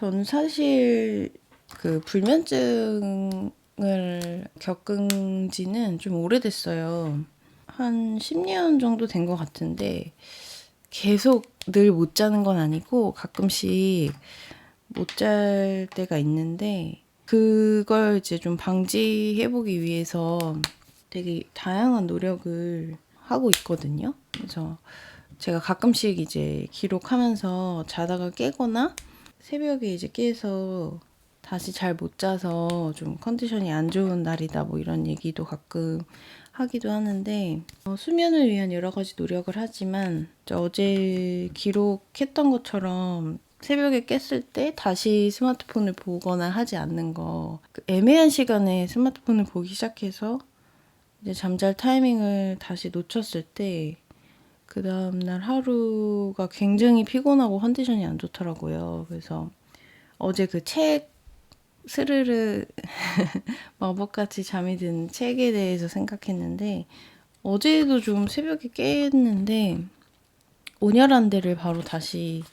저는 사실 그 불면증을 겪은 지는 좀 오래됐어요. 한 10년 정도 된 것 같은데 계속 늘 못 자는 건 아니고 가끔씩 못 잘 때가 있는데 그걸 이제 좀 방지해보기 위해서 되게 다양한 노력을 하고 있거든요. 그래서 제가 가끔씩 이제 기록하면서 자다가 깨거나 새벽에 이제 깨서 다시 잘 못 자서 좀 컨디션이 안 좋은 날이다 뭐 이런 얘기도 가끔 하기도 하는데 어, 수면을 위한 여러 가지 노력을 하지만 저 어제 기록했던 것처럼 새벽에 깼을 때 다시 스마트폰을 보거나 하지 않는 거. 그 애매한 시간에 스마트폰을 보기 시작해서 이제 잠잘 타이밍을 다시 놓쳤을 때 그 다음날 하루가 굉장히 피곤하고 컨디션이 안 좋더라고요. 그래서 어제 그 책 스르르 마법같이 잠이 든 책에 대해서 생각했는데 어제도 좀 새벽에 깼는데 온열한 데를 바로 다시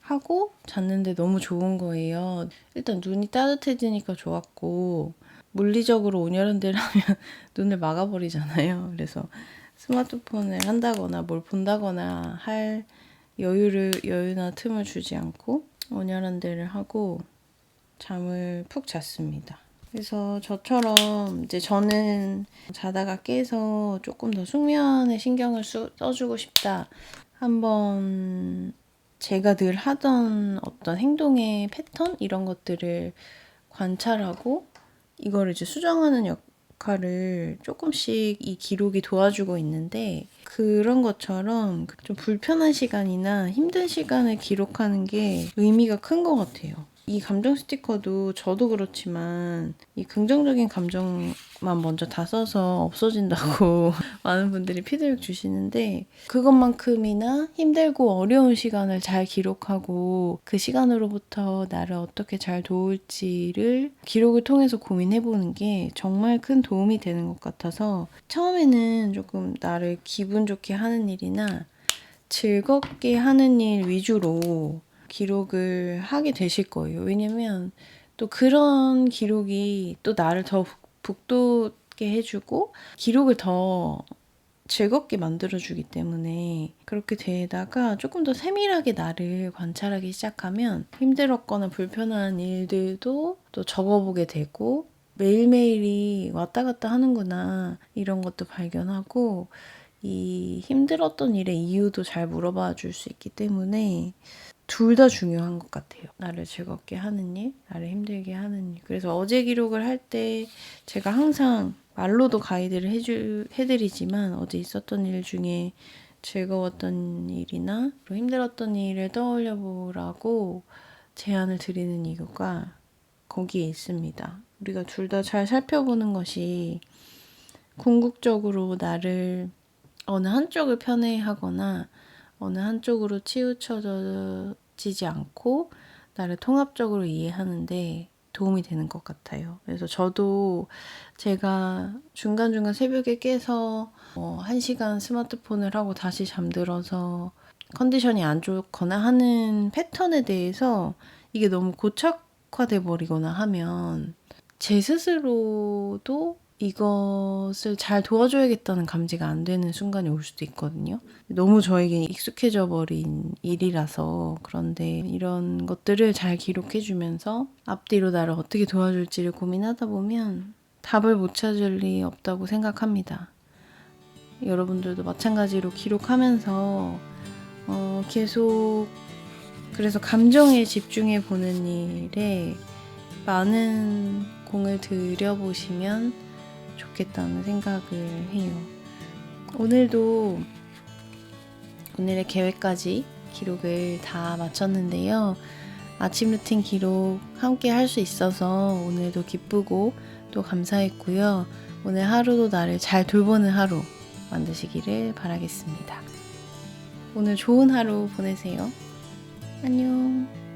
하고 잤는데 너무 좋은 거예요. 일단 눈이 따뜻해지니까 좋았고 물리적으로 온열한 데를 하면 눈을 막아버리잖아요. 그래서 스마트폰을 한다거나 뭘 본다거나 할 여유를 여유나 틈을 주지 않고 온열한 데를 하고 잠을 푹 잤습니다. 그래서 저처럼 이제 저는 자다가 깨서 조금 더 숙면에 신경을 수- 써주고 싶다. 한번 제가 늘 하던 어떤 행동의 패턴 이런 것들을 관찰하고 이거를 이제 수정하는 역 할을 조금씩 이 기록이 도와주고 있는데 그런 것처럼 좀 불편한 시간이나 힘든 시간을 기록하는 게 의미가 큰 것 같아요. 이 감정 스티커도 저도 그렇지만 이 긍정적인 감정만 먼저 다 써서 없어진다고 많은 분들이 피드백 주시는데 그것만큼이나 힘들고 어려운 시간을 잘 기록하고 그 시간으로부터 나를 어떻게 잘 도울지를 기록을 통해서 고민해 보는 게 정말 큰 도움이 되는 것 같아서 처음에는 조금 나를 기분 좋게 하는 일이나 즐겁게 하는 일 위주로 기록을 하게 되실 거예요. 왜냐면 또 그런 기록이 또 나를 더 북- 북돋게 해주고 기록을 더 즐겁게 만들어주기 때문에 그렇게 되다가 조금 더 세밀하게 나를 관찰하기 시작하면 힘들었거나 불편한 일들도 또 적어보게 되고 매일매일이 왔다 갔다 하는구나 이런 것도 발견하고 이 힘들었던 일의 이유도 잘 물어봐 줄 수 있기 때문에 둘 다 중요한 것 같아요. 나를 즐겁게 하는 일, 나를 힘들게 하는 일. 그래서 어제 기록을 할 때 제가 항상 말로도 가이드를 해주, 해드리지만 어제 있었던 일 중에 즐거웠던 일이나 또 힘들었던 일을 떠올려 보라고 제안을 드리는 이유가 거기에 있습니다. 우리가 둘 다 잘 살펴보는 것이 궁극적으로 나를 어느 한쪽을 편애하거나 어느 한쪽으로 치우쳐지지 않고 나를 통합적으로 이해하는데 도움이 되는 것 같아요. 그래서 저도 제가 중간중간 새벽에 깨서 어, 한 시간 스마트폰을 하고 다시 잠들어서 컨디션이 안 좋거나 하는 패턴에 대해서 이게 너무 고착화돼 버리거나 하면 제 스스로도 이것을 잘 도와줘야겠다는 감지가 안 되는 순간이 올 수도 있거든요. 너무 저에게 익숙해져 버린 일이라서 그런데 이런 것들을 잘 기록해 주면서 앞뒤로 나를 어떻게 도와줄지를 고민하다 보면 답을 못 찾을 리 없다고 생각합니다. 여러분들도 마찬가지로 기록하면서 어, 계속 그래서 감정에 집중해 보는 일에 많은 공을 들여보시면 좋겠다는 생각을 해요. 오늘도 오늘의 계획까지 기록을 다 마쳤는데요. 아침 루틴 기록 함께 할 수 있어서 오늘도 기쁘고 또 감사했고요. 오늘 하루도 나를 잘 돌보는 하루 만드시기를 바라겠습니다. 오늘 좋은 하루 보내세요. 안녕.